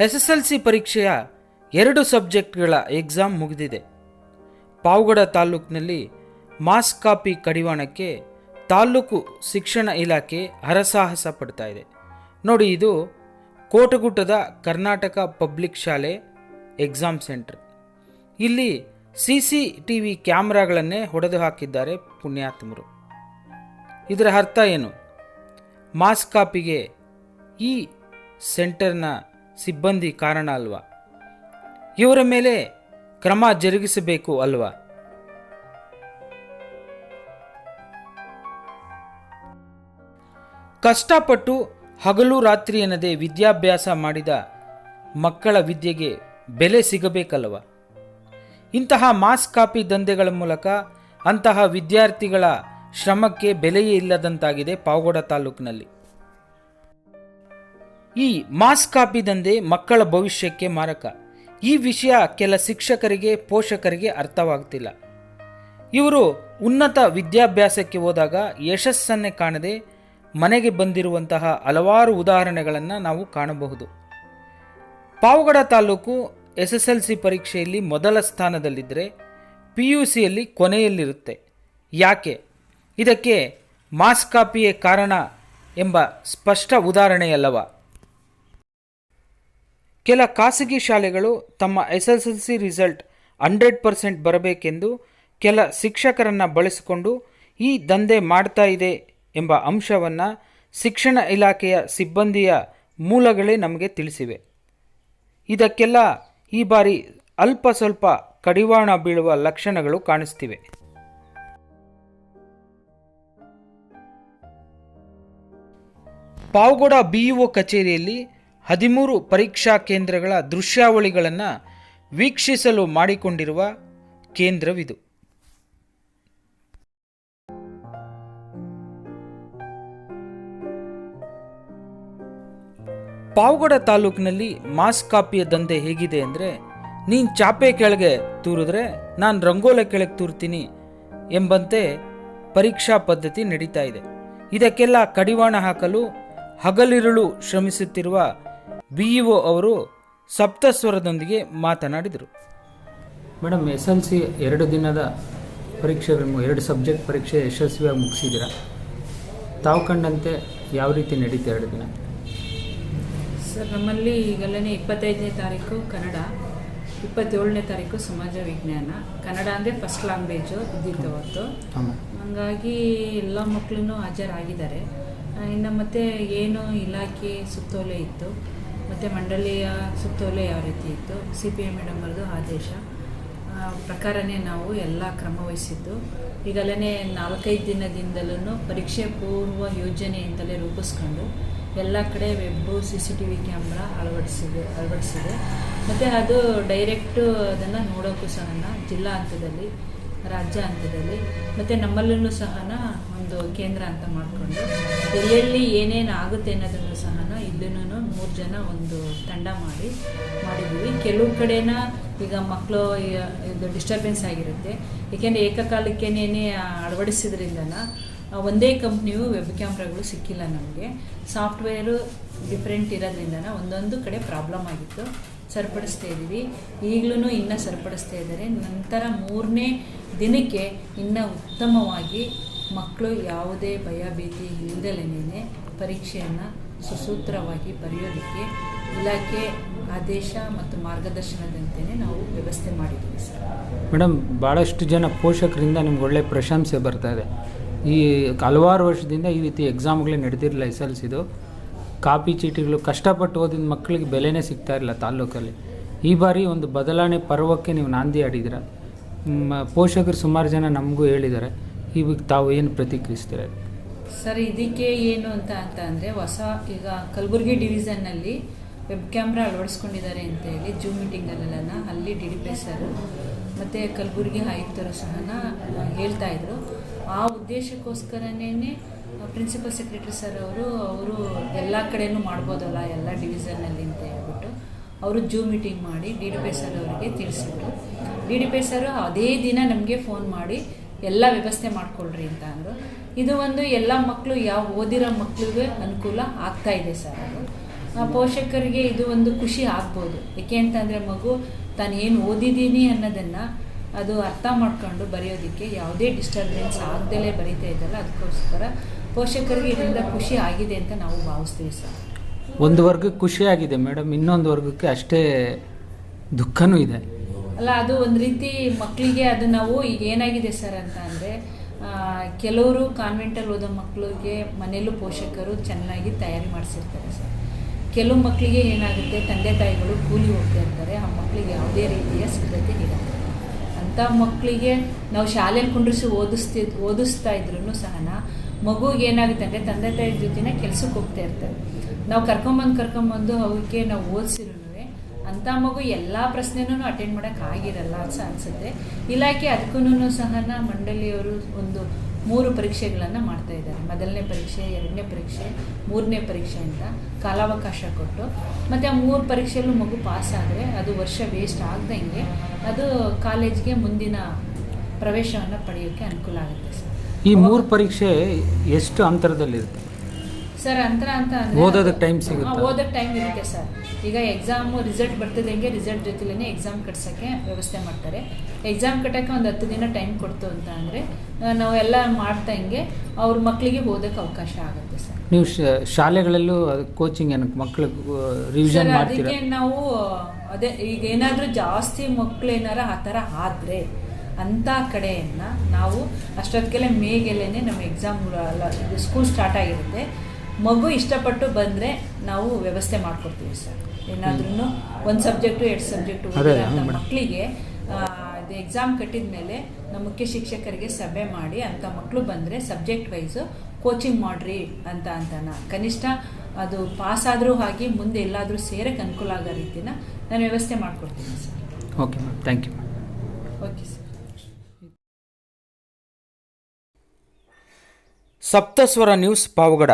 S S L C ಪರೀಕ್ಷೆಯ ಎರಡು ಸಬ್ಜೆಕ್ಟ್ಗಳ exam ಮುಗಿದಿದೆ. ಪಾವಗಡ ತಾಲೂಕಿನಲ್ಲಿ ಮಾಸ್ ಕಾಪಿ ಕಡಿವಾಣಕ್ಕೆ ತಾಲೂಕು ಶಿಕ್ಷಣ ಇಲಾಖೆ ಹರಸಾಹಸ ಪಡ್ತಾ ಇದೆ. ನೋಡಿ ಇದು ಕೋಟಗುಟ್ಟದ ಕರ್ನಾಟಕ ಪಬ್ಲಿಕ್ ಶಾಲೆ ಎಕ್ಸಾಮ್ ಸೆಂಟರ್. ಇಲ್ಲಿ ಸಿ ಸಿ ಟಿ ವಿ ಕ್ಯಾಮ್ರಾಗಳನ್ನೇ ಹೊಡೆದು ಹಾಕಿದ್ದಾರೆ ಪುಣ್ಯಾತ್ಮರು. ಇದರ ಅರ್ಥ ಏನು? ಮಾಸ್ ಕಾಪಿಗೆ ಈ ಸೆಂಟರ್ನ ಸಿಬ್ಬಂದಿ ಕಾರಣ ಅಲ್ವಾ? ಇವರ ಮೇಲೆ ಕ್ರಮ ಜರುಗಿಸಬೇಕು ಅಲ್ವಾ? ಕಷ್ಟಪಟ್ಟು ಹಗಲು ರಾತ್ರಿ ಎನ್ನದೆ ವಿದ್ಯಾಭ್ಯಾಸ ಮಾಡಿದ ಮಕ್ಕಳ ವಿದ್ಯೆಗೆ ಬೆಲೆ ಸಿಗಬೇಕಲ್ವ? ಇಂತಹ ಮಾಸ್ ಕಾಪಿ ದಂಧೆಗಳ ಮೂಲಕ ಅಂತಹ ವಿದ್ಯಾರ್ಥಿಗಳ ಶ್ರಮಕ್ಕೆ ಬೆಲೆಯೇ ಇಲ್ಲದಂತಾಗಿದೆ ಪಾವಗಡ ತಾಲೂಕಿನಲ್ಲಿ. ಈ ಮಾಸ್ ಕಾಪಿ ದಂಧೆ ಮಕ್ಕಳ ಭವಿಷ್ಯಕ್ಕೆ ಮಾರಕ. ಈ ವಿಷಯ ಕೆಲ ಶಿಕ್ಷಕರಿಗೆ, ಪೋಷಕರಿಗೆ ಅರ್ಥವಾಗ್ತಿಲ್ಲ. ಇವರು ಉನ್ನತ ವಿದ್ಯಾಭ್ಯಾಸಕ್ಕೆ ಹೋದಾಗ ಯಶಸ್ಸನ್ನೇ ಕಾಣದೆ ಮನೆಗೆ ಬಂದಿರುವಂತಹ ಹಲವಾರು ಉದಾಹರಣೆಗಳನ್ನು ನಾವು ಕಾಣಬಹುದು. Pavagada taluk S S L C ಪರೀಕ್ಷೆಯಲ್ಲಿ ಮೊದಲ ಸ್ಥಾನದಲ್ಲಿದ್ದರೆ ಪಿ ಯು ಸಿಯಲ್ಲಿ ಕೊನೆಯಲ್ಲಿರುತ್ತೆ. ಯಾಕೆ? ಇದಕ್ಕೆ ಮಾಸ್ ಕಾಪಿಯೇ ಕಾರಣ ಎಂಬ ಸ್ಪಷ್ಟ ಉದಾಹರಣೆಯಲ್ಲವ? ಕೆಲ ಖಾಸಗಿ ಶಾಲೆಗಳು ತಮ್ಮ S S L C result hundred percent ಬರಬೇಕೆಂದು ಕೆಲ ಶಿಕ್ಷಕರನ್ನು ಬಳಸಿಕೊಂಡು ಈ ದಂಧೆ ಮಾಡ್ತಾ ಇದೆ ಎಂಬ ಅಂಶವನ್ನು ಶಿಕ್ಷಣ ಇಲಾಖೆಯ ಸಿಬ್ಬಂದಿಯ ಮೂಲಗಳೇ ನಮಗೆ ತಿಳಿಸಿವೆ. ಇದಕ್ಕೆಲ್ಲ ಈ ಬಾರಿ ಅಲ್ಪ ಸ್ವಲ್ಪ ಕಡಿವಾಣ ಬೀಳುವ ಲಕ್ಷಣಗಳು ಕಾಣಿಸ್ತಿವೆ. ಪಾವಗಡ ಬಿಇಒ ಕಚೇರಿಯಲ್ಲಿ ಹದಿಮೂರು ಪರೀಕ್ಷಾ ಕೇಂದ್ರಗಳ ದೃಶ್ಯಾವಳಿಗಳನ್ನು ವೀಕ್ಷಿಸಲು ಮಾಡಿಕೊಂಡಿರುವ ಕೇಂದ್ರವಿದು. ಪಾವಗಡ ತಾಲೂಕಿನಲ್ಲಿ ಮಾಸ್ ಕಾಪಿಯ ದಂಧೆ ಹೇಗಿದೆ ಅಂದರೆ, ನೀನು ಚಾಪೆ ಕೆಳಗೆ ತೂರಿದ್ರೆ ನಾನು ರಂಗೋಲೆ ಕೆಳಗೆ ತೂರ್ತೀನಿ ಎಂಬಂತೆ ಪರೀಕ್ಷಾ ಪದ್ಧತಿ ನಡೀತಾ ಇದೆ. ಇದಕ್ಕೆಲ್ಲ ಕಡಿವಾಣ ಹಾಕಲು ಹಗಲಿರುಳು ಶ್ರಮಿಸುತ್ತಿರುವ ಬಿಇಒ ಅವರು ಸಪ್ತಸ್ವರದೊಂದಿಗೆ ಮಾತನಾಡಿದರು. ಮೇಡಮ್ ಎಸ್ ಎಲ್ ಸಿ ಎರಡು ದಿನದ ಪರೀಕ್ಷೆಗಳು ಎರಡು ಸಬ್ಜೆಕ್ಟ್ ಪರೀಕ್ಷೆ ಯಶಸ್ವಿಯಾಗಿ ಮುಗಿಸಿದ್ದೀರಾ? ತಾವು ಕಂಡಂತೆ ಯಾವ ರೀತಿ ನಡೀತೆ ಎರಡು ದಿನ? ಸರ್ ನಮ್ಮಲ್ಲಿ ಈಗಲೇ ಇಪ್ಪತ್ತೈದನೇ ತಾರೀಕು ಕನ್ನಡ ಇಪ್ಪತ್ತೇಳನೇ ತಾರೀಕು ಸಮಾಜ ವಿಜ್ಞಾನ. ಕನ್ನಡ ಅಂದರೆ ಫಸ್ಟ್ ಲ್ಯಾಂಗ್ವೇಜು ಇದ್ದಿತ್ತು ಅವತ್ತು. ಹಾಗಾಗಿ ಎಲ್ಲ ಮಕ್ಕಳು ಹಾಜರಾಗಿದ್ದಾರೆ. ಇನ್ನು ಮತ್ತೆ ಏನು ಇಲಾಖೆ ಸುತ್ತೋಲೆ ಇತ್ತು. ಮತ್ತು ಮಂಡಳಿಯ ಸುತ್ತೋಲೆ ಯಾವ ರೀತಿ ಇತ್ತು? ಸಿ ಪಿ ಎಂ ಮೇಡಮ್ ಅವ್ರದ್ದು ಆದೇಶ ಪ್ರಕಾರನೇ ನಾವು ಎಲ್ಲ ಕ್ರಮ ವಹಿಸಿದ್ದು. ಈಗಲೇ ನಾಲ್ಕೈದು ದಿನದಿಂದಲೂ ಪರೀಕ್ಷೆ ಪೂರ್ವ ಯೋಜನೆಯಿಂದಲೇ ರೂಪಿಸ್ಕೊಂಡು ಎಲ್ಲ ಕಡೆ web C C T V camera ಅಳವಡಿಸಿದೆ ಅಳವಡಿಸಿದೆ. ಮತ್ತು ಅದು ಡೈರೆಕ್ಟು ಅದನ್ನು ನೋಡೋಕ್ಕೂ ಸಹ ಜಿಲ್ಲಾ ಹಂತದಲ್ಲಿ, ರಾಜ್ಯ ಹಂತದಲ್ಲಿ. ಮತ್ತು ನಮ್ಮಲ್ಲೂ ಸಹ ಒಂದು ಕೇಂದ್ರ ಅಂತ ಮಾಡಿಕೊಂಡು ಎಲ್ಲೆಲ್ಲಿ ಏನೇನು ಆಗುತ್ತೆ ಅನ್ನೋದನ್ನು ಸಹ ಇಲ್ಲೂ ಮೂರು ಜನ ಒಂದು ತಂಡ ಮಾಡಿ ಮಾಡಿದ್ದೀವಿ. ಕೆಲವು ಕಡೆನ ಈಗ ಮಕ್ಕಳು ಇದು ಡಿಸ್ಟರ್ಬೆನ್ಸ್ ಆಗಿರುತ್ತೆ. ಏಕೆಂದರೆ ಏಕಕಾಲಕ್ಕೇನೇ ಅಳವಡಿಸಿದ್ರಿಂದನ ಆ, ಒಂದೇ ಕಂಪ್ನಿಯು ವೆಬ್ ಕ್ಯಾಮ್ರಾಗಳು ಸಿಕ್ಕಿಲ್ಲ ನಮಗೆ. ಸಾಫ್ಟ್ವೇರು ಡಿಫ್ರೆಂಟ್ ಇರೋದ್ರಿಂದ ಒಂದೊಂದು ಕಡೆ ಪ್ರಾಬ್ಲಮ್ ಆಗಿತ್ತು. ಸರಿಪಡಿಸ್ತಾ ಇದ್ದೀವಿ. ಈಗಲೂ ಇನ್ನೂ ಸರಿಪಡಿಸ್ತಾ ಇದ್ದಾರೆ. ನಂತರ ಮೂರನೇ ದಿನಕ್ಕೆ ಇನ್ನೂ ಉತ್ತಮವಾಗಿ ಮಕ್ಕಳು ಯಾವುದೇ ಭಯ ಭೀತಿ ಪರೀಕ್ಷೆಯನ್ನು ಸುಸೂತ್ರವಾಗಿ ಬರೆಯೋದಕ್ಕೆ ಇಲಾಖೆ ಆದೇಶ ಮತ್ತು ಮಾರ್ಗದರ್ಶನದಂತೆಯೇ ನಾವು ವ್ಯವಸ್ಥೆ ಮಾಡಿದ್ದೀವಿ ಸರ್. ಮೇಡಮ್ ಭಾಳಷ್ಟು ಜನ ಪೋಷಕರಿಂದ ನಿಮ್ಗೆ ಒಳ್ಳೆ ಪ್ರಶಂಸೆ ಬರ್ತಾ ಇದೆ. ಈ ಹಲವಾರು ವರ್ಷದಿಂದ ಈ ರೀತಿ ಎಕ್ಸಾಮ್ಗಳೇ ನಡೆದಿರಲಿಲ್ಲ ಎಸ್ ಎಲ್ ಸಿದು ಕಾಪಿ ಚೀಟಿಗಳು ಕಷ್ಟಪಟ್ಟು ಓದಿದ ಮಕ್ಕಳಿಗೆ ಬೆಲೆನೇ ಸಿಗ್ತಾ ಇರಲಿಲ್ಲ ತಾಲ್ಲೂಕಲ್ಲಿ. ಈ ಬಾರಿ ಒಂದು ಬದಲಾವಣೆ ಪರ್ವಕ್ಕೆ ನೀವು ನಾಂದಿ ಆಡಿದ್ದೀರ? ಪೋಷಕರು ಸುಮಾರು ಜನ ನಮಗೂ ಹೇಳಿದ್ದಾರೆ. ಈಗ ತಾವು ಏನು ಪ್ರತಿಕ್ರಿಯಿಸ್ತೀರ? ಸರ್, ಇದಕ್ಕೆ ಏನು ಅಂತ ಅಂತ ಅಂದರೆ ಹೊಸ ಈಗ ಕಲಬುರಗಿ ಡಿವಿಷನ್ನಲ್ಲಿ ವೆಬ್ ಕ್ಯಾಮ್ರಾ ಅಳವಡಿಸ್ಕೊಂಡಿದ್ದಾರೆ ಅಂತ ಹೇಳಿ ಜೂಮ್ ಮೀಟಿಂಗಲ್ಲೆಲ್ಲ ಅಲ್ಲಿ ಡಿ ಡಿ ಪಿ ಸರ್ ಮತ್ತು ಕಲಬುರಗಿ ಆಯುಕ್ತರು ಸಹ ಹೇಳ್ತಾಯಿದ್ರು ಆ ಉದ್ದೇಶಕ್ಕೋಸ್ಕರನೇ ಪ್ರಿನ್ಸಿಪಲ್ ಸೆಕ್ರೆಟರಿ ಸರ್ ಅವರು ಅವರು ಎಲ್ಲ ಕಡೆಯೂ ಮಾಡ್ಬೋದಲ್ಲ ಎಲ್ಲ ಡಿವಿಷನ್ನಲ್ಲಿ ಅಂತ ಹೇಳ್ಬಿಟ್ಟು ಅವರು ಜೂಮ್ ಮೀಟಿಂಗ್ ಮಾಡಿ ಡಿ ಡಿ ಪಿ ಸರ್ ಅವರಿಗೆ ತಿಳಿಸಿದ್ರು. ಡಿ ಡಿ ಪಿ ಸರ್ ಅದೇ ದಿನ ನಮಗೆ ಫೋನ್ ಮಾಡಿ ಎಲ್ಲ ವ್ಯವಸ್ಥೆ ಮಾಡಿಕೊಳ್ರಿ ಅಂತ ಅಂದರು. ಇದು ಒಂದು ಎಲ್ಲ ಮಕ್ಕಳು ಯಾವ ಓದಿರೋ ಮಕ್ಕಳಿಗೆ ಅನುಕೂಲ ಆಗ್ತಾ ಇದೆ ಸರ್ ಅದು. ಪೋಷಕರಿಗೆ ಇದು ಒಂದು ಖುಷಿ ಆಗ್ಬೋದು. ಏಕೆ ಅಂತಂದರೆ ಮಗು ತಾನು ಏನು ಓದಿದ್ದೀನಿ ಅನ್ನೋದನ್ನು ಅದು ಅರ್ಥ ಮಾಡ್ಕೊಂಡು ಬರೆಯೋದಕ್ಕೆ ಯಾವುದೇ ಡಿಸ್ಟರ್ಬೆನ್ಸ್ ಆಗ್ದಲೇ ಬರೀತಾ ಇದ್ದಲ್ಲ ಅದಕ್ಕೋಸ್ಕರ ಪೋಷಕರಿಗೆ ಇದರಿಂದ ಖುಷಿ ಆಗಿದೆ ಅಂತ ನಾವು ಭಾವಿಸ್ತೀವಿ ಸರ್. ಒಂದು ವರ್ಗಕ್ಕೆ ಖುಷಿಯಾಗಿದೆ ಮೇಡಮ್, ಇನ್ನೊಂದು ವರ್ಗಕ್ಕೆ ಅಷ್ಟೇ ದುಃಖನೂ ಇದೆ. ಅಲ್ಲ, ಅದು ಒಂದು ರೀತಿ ಮಕ್ಕಳಿಗೆ ಅದು ನಾವು ಈಗ ಏನಾಗಿದೆ ಸರ್ ಅಂತ ಅಂದರೆ ಕೆಲವರು ಕಾನ್ವೆಂಟಲ್ಲಿ ಓದೋ ಮಕ್ಕಳಿಗೆ ಮನೆಯಲ್ಲೂ ಪೋಷಕರು ಚೆನ್ನಾಗಿ ತಯಾರಿ ಮಾಡಿಸಿರ್ತಾರೆ ಸರ್. ಕೆಲವು ಮಕ್ಕಳಿಗೆ ಏನಾಗುತ್ತೆ, ತಂದೆ ತಾಯಿಗಳು ಕೂಲಿ ಹೋಗ್ತಾ ಇರ್ತಾರೆ, ಆ ಮಕ್ಕಳಿಗೆ ಯಾವುದೇ ರೀತಿಯ ಸಿದ್ಧತೆ ಇರಲ್ಲ. ಅಂಥ ಮಕ್ಕಳಿಗೆ ನಾವು ಶಾಲೆಯಲ್ಲಿ ಕುಂಡ್ರಿಸಿ ಓದಿಸ್ತಿ, ಓದಿಸ್ತಾ ಇದ್ರೂ ಸಹ ಮಗುಗೆ ಏನಾಗುತ್ತೆ ಅಂದರೆ, ತಂದೆ ತಾಯಿ ಜೊತೆನ ಕೆಲಸಕ್ಕೆ ಹೋಗ್ತಾ ಇರ್ತಾರೆ. ನಾವು ಕರ್ಕೊಂಬಂದು ಕರ್ಕೊಂಬಂದು ಅವಕ್ಕೆ ನಾವು ಓದಿಸಿರೂ ಅಂಥ ಮಗು ಎಲ್ಲ ಪ್ರಶ್ನೆನೂ ಅಟೆಂಡ್ ಮಾಡೋಕ್ಕೆ ಆಗಿರಲ್ಲ ಅಂತ ಅನಿಸುತ್ತೆ. ಇಲಾಖೆ ಅದಕ್ಕೂ ಸಹ ಮಂಡಳಿಯವರು ಒಂದು ಮೂರು ಪರೀಕ್ಷೆಗಳನ್ನು ಮಾಡ್ತಾ ಇದ್ದಾರೆ. ಮೊದಲನೇ ಪರೀಕ್ಷೆ, ಎರಡನೇ ಪರೀಕ್ಷೆ, ಮೂರನೇ ಪರೀಕ್ಷೆ ಅಂತ ಕಾಲಾವಕಾಶ ಕೊಟ್ಟು. ಮತ್ತು ಆ ಮೂರು ಪರೀಕ್ಷೆಯಲ್ಲೂ ಮಗು ಪಾಸ್ ಆದರೆ ಅದು ವರ್ಷ ವೇಸ್ಟ್ ಆಗ್ದಂಗೆ ಅದು ಕಾಲೇಜ್ಗೆ ಮುಂದಿನ ಪ್ರವೇಶವನ್ನು ಪಡೆಯೋಕ್ಕೆ ಅನುಕೂಲ ಆಗುತ್ತೆ ಸರ್. ಈ ಮೂರು ಪರೀಕ್ಷೆ ಎಷ್ಟು ಅಂತರದಲ್ಲಿರುತ್ತೆ? ಸರ್ ಅಂತರ ಅಂತ ಓದೋದಕ್ಕೆ ಟೈಮ್ ಸಿಗುತ್ತೆ? ಓದೋಕ್ಕೆ ಟೈಮ್ ಇರುತ್ತೆ ಸರ್. ಈಗ ಎಕ್ಸಾಮು ರಿಸಲ್ಟ್ ಬರ್ತಿದ್ದಂಗೆ ರಿಸಲ್ಟ್ ಜೊತೆಲೇ ಎಕ್ಸಾಮ್ ಕಟ್ಸೋಕ್ಕೆ ವ್ಯವಸ್ಥೆ ಮಾಡ್ತಾರೆ. ಎಕ್ಸಾಮ್ ಕಟ್ಟೋಕ್ಕೆ ಒಂದು ಹತ್ತು ದಿನ ಟೈಮ್ ಕೊಡ್ತು ಅಂತ ಅಂದರೆ ನಾವೆಲ್ಲ ಹಿಂಗೆ ಅವ್ರ ಮಕ್ಕಳಿಗೆ ಓದೋಕ್ಕೆ ಅವಕಾಶ ಆಗುತ್ತೆ ಸರ್. ನೀವು ಶಾಲೆಗಳಲ್ಲೂ ಕೋಚಿಂಗ್ ಏನಕ್ಕೆ ಮಕ್ಕಳು ರಿವಿಷನ್ ಅದಕ್ಕೆ ನಾವು ಅದೇ ಈಗ ಏನಾದರೂ ಜಾಸ್ತಿ ಮಕ್ಕಳು ಏನಾರ ಆ ಥರ ಆದರೆ ಅಂಥ ಕಡೆಯನ್ನು ನಾವು ಅಷ್ಟೊತ್ತಿಗೆಲ್ಲ ಮೇಗೆಲ್ಲೇ ನಮ್ಮ ಎಕ್ಸಾಮ್ ಸ್ಕೂಲ್ ಸ್ಟಾರ್ಟ್ ಆಗಿರುತ್ತೆ. ಮಗು ಇಷ್ಟಪಟ್ಟು ಬಂದರೆ ನಾವು ವ್ಯವಸ್ಥೆ ಮಾಡ್ಕೊಡ್ತೀವಿ ಸರ್. ಏನಾದ್ರೂ ಒಂದು ಸಬ್ಜೆಕ್ಟು ಎರಡು ಸಬ್ಜೆಕ್ಟು ಅಂತ. ಮಕ್ಕಳಿಗೆ ಅದು ಎಕ್ಸಾಮ್ ಕಟ್ಟಿದ ಮೇಲೆ ನಮ್ಮ ಮುಖ್ಯ ಶಿಕ್ಷಕರಿಗೆ ಸಭೆ ಮಾಡಿ ಅಂಥ ಮಕ್ಕಳು ಬಂದರೆ ಸಬ್ಜೆಕ್ಟ್ ವೈಸು ಕೋಚಿಂಗ್ ಮಾಡ್ರಿ ಅಂತ ಅಂತಾನ. ಕನಿಷ್ಠ ಅದು ಪಾಸ್ ಆದರೂ ಹಾಗೆ ಮುಂದೆ ಎಲ್ಲಾದರೂ ಸೇರಕ್ಕೆ ಅನುಕೂಲ ಆಗೋ ರೀತಿನ ನಾನು ವ್ಯವಸ್ಥೆ ಮಾಡ್ಕೊಡ್ತೀನಿ sir. Okay ma'am thank you okay sir Saptaswara news Pavagada.